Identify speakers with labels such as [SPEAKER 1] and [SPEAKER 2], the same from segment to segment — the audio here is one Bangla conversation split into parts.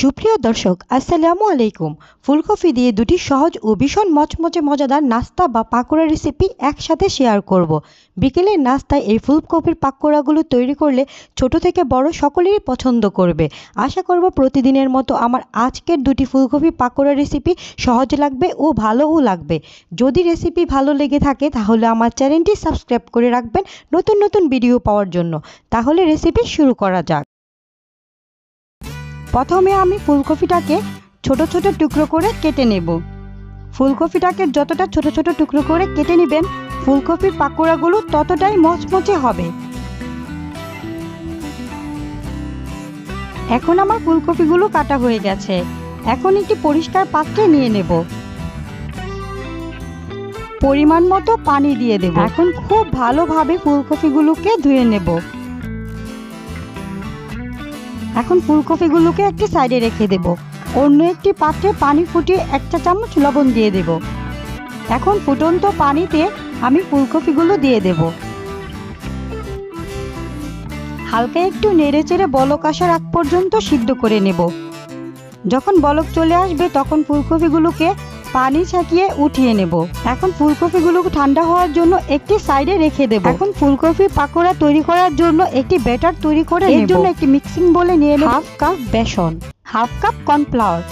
[SPEAKER 1] সুপ্রিয় দর্শক, আসসালামু আলাইকুম। ফুলকপি দিয়ে দুটি সহজ ও ভীষণ মচমচে মজাদার নাস্তা বা পাকোড়া রেসিপি একসাথে শেয়ার করব। বিকেলের নাস্তায় এই ফুলকপির পাকোড়াগুলো তৈরি করলে ছোট থেকে বড় সকলেরই পছন্দ করবে। আশা করব প্রতিদিনের মতো আমার আজকের দুটি ফুলকপি পাকোড়া রেসিপি সহজ লাগবে ও ভালোও লাগবে। যদি রেসিপি ভালো লেগে থাকে তাহলে আমার চ্যানেলটি সাবস্ক্রাইব করে রাখবেন নতুন নতুন ভিডিও পাওয়ার জন্য। তাহলে রেসিপি শুরু করা যাক। প্রথমে আমি ফুলকপিটাকে ছোট ছোট টুকরো করে কেটে নেব। ফুলকপিটাকে যতটা ছোট ছোট টুকরো করে কেটে নেবেন, ফুলকপির পাকোড়াগুলো ততটাই মচমচে হবে। এখন আমার ফুলকপিগুলো কাটা হয়ে গেছে। এখন একটি পরিষ্কার পাত্রে নিয়ে নেব। পরিমাণ মতো পানি দিয়ে দেব। এখন খুব ভালোভাবে ফুলকপিগুলোকে ধুয়ে নেব। এখন ফুলকপিগুলোকে একটি সাইডে রেখে দেব। অন্য একটি পাত্রে পানি ফুটিয়ে এক চা চামচ লবণ দিয়ে দেব। এখন ফুটন্ত পানিতে আমি ফুলকপিগুলো দিয়ে দেব। হালকা একটু নেড়ে চেড়ে বলক আসার আগ পর্যন্ত সিদ্ধ করে নেব। যখন বলক চলে আসবে, তখন ফুলকপিগুলোকে পানি ছাকিয়ে উঠিয়ে নেব। এখন ফুলকপিগুলো ঠান্ডা হওয়ার জন্য একটি সাইডে রেখে দেব। এখন ফুলকপি পাকোড়া তৈরি করার জন্য একটি ব্যাটার তৈরি করে এর জন্য একটি মিক্সিং বলে নিয়ে নেব। হাফ কাপ বেসন হাফ কাপ কর্নফ্লাওয়ার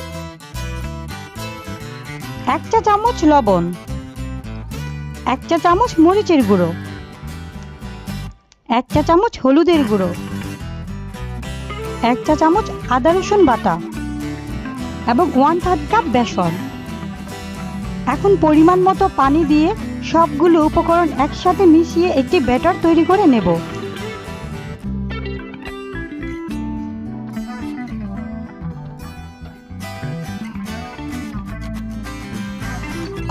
[SPEAKER 1] এক চা চামচ লবণ এক চা চামচ মরিচের গুঁড়ো এক চা চামচ হলুদের গুঁড়ো এক চা চামচ আদা রসুন বাটা এবং ওয়ান থার্ড কাপ বেসন। এখন পরিমাণ মতো পানি দিয়ে সবগুলো উপকরণ একসাথে মিশিয়ে একটি ব্যাটার তৈরি করে নেব।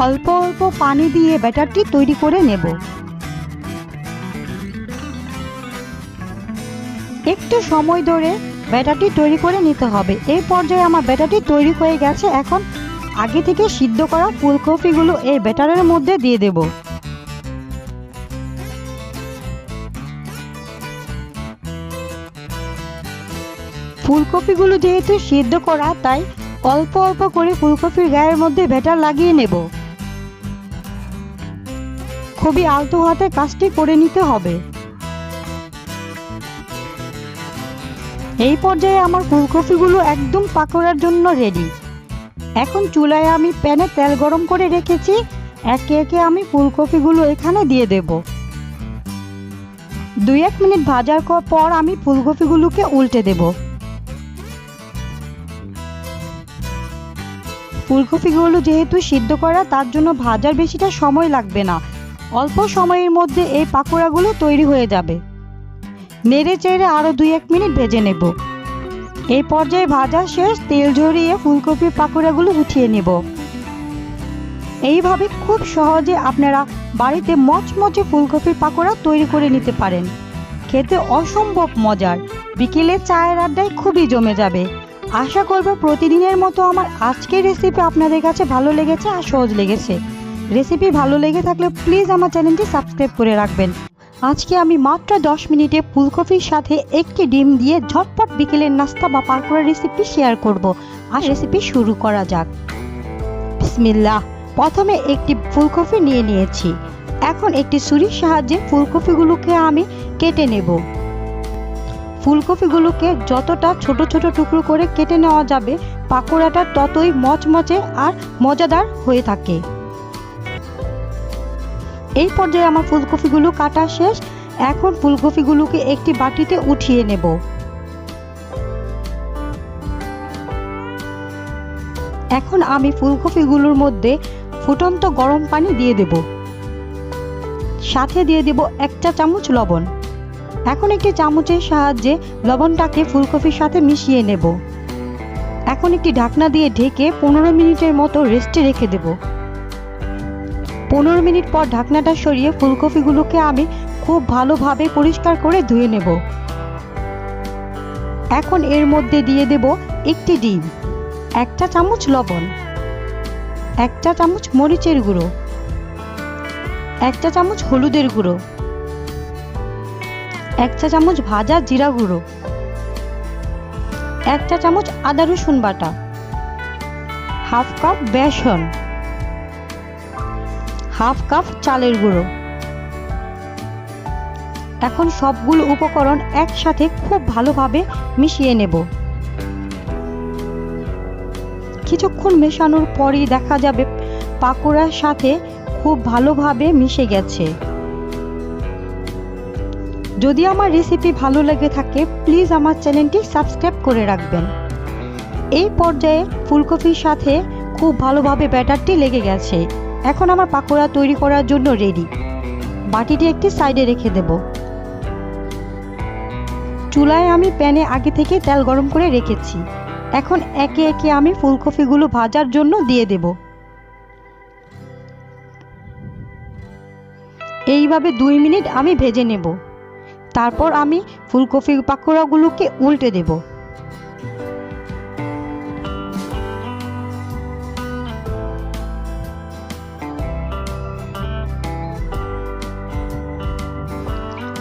[SPEAKER 1] অল্প অল্প পানি দিয়ে ব্যাটারটি তৈরি করে নেব। একটু সময় ধরে ব্যাটারটি তৈরি করে নিতে হবে। এই পর্যায়ে আমার ব্যাটারটি তৈরি হয়ে গেছে। এখন আগে থেকে সিদ্ধ করা ফুলকপিগুলো এই ব্যাটারের মধ্যে দিয়ে দেব। ফুলকপিগুলো যেহেতু সিদ্ধ করা, তাই অল্প অল্প করে ফুলকপির গায়ের মধ্যে ব্যাটার লাগিয়ে নেব। খুবই আলতো হাতে কাজটি করে নিতে হবে। এই পর্যায়ে আমার ফুলকপিগুলো একদম পাকোড়ার জন্য রেডি এখন চুলায় আমি প্যানে তেল গরম করে রেখেছি। একে একে আমি ফুলকপিগুলো এখানে দিয়ে দেব। দুই এক মিনিট ভাজার পর আমি ফুলকপিগুলোকে উল্টে দেব। ফুলকপিগুলো যেহেতু সিদ্ধ করা, তার জন্য ভাজার বেশিটা সময় লাগবে না। অল্প সময়ের মধ্যে এই পাকোড়াগুলো তৈরি হয়ে যাবে। নেড়ে চেড়ে আরও দুই এক মিনিট ভেজে নেব। এই পর্যায়ে ভাজা শেষ, তেল ঝরিয়ে ফুলকপির পাকোড়াগুলো উঠিয়ে নেব। এইভাবে খুব সহজে আপনারা বাড়িতে মচমচে ফুলকপির পাকোড়া তৈরি করে নিতে পারেন। খেতে অসম্ভব মজার। বিকেলে চায়ের আড্ডায় খুবই জমে যাবে। আশা করব প্রতিদিনের মতো আমার আজকের রেসিপি আপনাদের কাছে ভালো লেগেছে আর সহজ লেগেছে। রেসিপি ভালো লেগে থাকলে প্লিজ আমার চ্যানেলটি সাবস্ক্রাইব করে রাখবেন। আজকে আমি মাত্র দশ মিনিটে ফুলকপির সাথে একটি ডিম দিয়ে ঝটপট বিকেলের নাস্তা বা পাকোড়া রেসিপি শেয়ার করব। আর রেসিপি শুরু করা যাক। বিসমিল্লাহ, প্রথমে একটি ফুলকপি নিয়ে নিয়েছি। এখন একটি ছুরির সাহায্যে ফুলকপিগুলোকে আমি কেটে নেব। ফুলকপিগুলোকে যতটা ছোট ছোট টুকরো করে কেটে নেওয়া যাবে, পাকোড়াটা ততই মচমচে আর মজাদার হয়ে থাকে। এই পর্যায়ে আমার ফুলকপিগুলো কাটা শেষ। এখন ফুলকপিগুলোকে একটি বাটিতে উঠিয়ে নেব। এখন আমি ফুলকপিগুলোর মধ্যে ফুটন্ত গরম পানি দিয়ে দেব। সাথে দিয়ে দেব এক চা চামচ লবণ। এখন একটি চামচের সাহায্যে লবণটাকে ফুলকপির সাথে মিশিয়ে নেব। এখন একটি ঢাকনা দিয়ে ঢেকে পনেরো মিনিটের মতো রেস্টে রেখে দেবো। পনেরো মিনিট পর ঢাকনাটা সরিয়ে ফুলকপিগুলোকে আমি খুব ভালোভাবে পরিষ্কার করে ধুয়ে নেব। এখন এর মধ্যে দিয়ে দেব একটি ডিম, একটা চামচ লবণ, একটা চামচ মরিচের গুঁড়ো, একটা চামচ হলুদের গুঁড়ো এক চা চামচ ভাজা জিরা গুঁড়ো এক চা চামচ আদা রসুন বাটা, হাফ কাপ বেসন হাফ কাপ চালের গুঁড়ো। এখন সবগুলো উপকরণ একসাথে খুব ভালোভাবে মিশিয়ে নেব। কিছুক্ষণ মেশানোর পরই দেখা যাবে পাকোড়ার সাথে খুব ভালোভাবে মিশে গেছে। যদি আমার রেসিপি ভালো লেগে থাকে, প্লিজ আমার চ্যানেলটি সাবস্ক্রাইব করে রাখবেন। এই পর্যায়ে ফুলকপির সাথে খুব ভালোভাবে ব্যাটারটি লেগে গেছে। এখন আমার পাকোড়া তৈরি করার জন্য রেডি বাটিটি একটি সাইডে রেখে দেব। চুলায় আমি প্যানে আগে থেকে তেল গরম করে রেখেছি। এখন একে একে আমি ফুলকপিগুলো ভাজার জন্য দিয়ে দেব। এইভাবে দুই মিনিট আমি ভেজে নেব। তারপর আমি ফুলকপি পাকোড়াগুলোকে উল্টে দেব।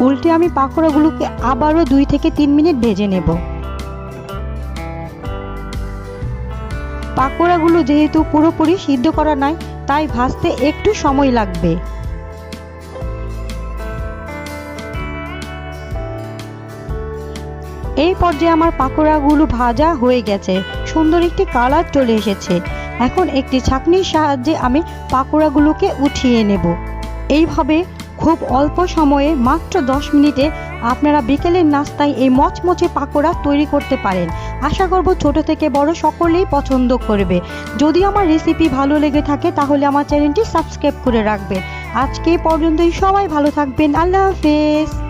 [SPEAKER 1] উল্টে আমি পাকোড়াগুলোকে আবারও দুই থেকে তিন মিনিট ভেজে নেব। পাকোড়াগুলো যেহেতু পুরোপুরি সিদ্ধ করা নয় তাই ভাজতে একটু সময় লাগবে। এই পর্যায়ে আমার পাকোড়াগুলো ভাজা হয়ে গেছে। সুন্দর একটি কালার চলে এসেছে। এখন একটি ছাঁকনির সাহায্যে আমি পাকোড়াগুলোকে উঠিয়ে নেব। এইভাবে খুব অল্প সময়ে মাত্র দশ মিনিটে আপনারা বিকেলের নাস্তায় এই মচমচে পাকোড়া তৈরি করতে পারেন। আশা করব ছোট থেকে বড় সকলেই পছন্দ করবে। যদি আমার রেসিপি ভালো লেগে থাকে তাহলে আমার চ্যানেলটি সাবস্ক্রাইব করে রাখবেন। আজকে পর্যন্তই, সবাই ভালো থাকবেন। আল্লাহ হাফেজ।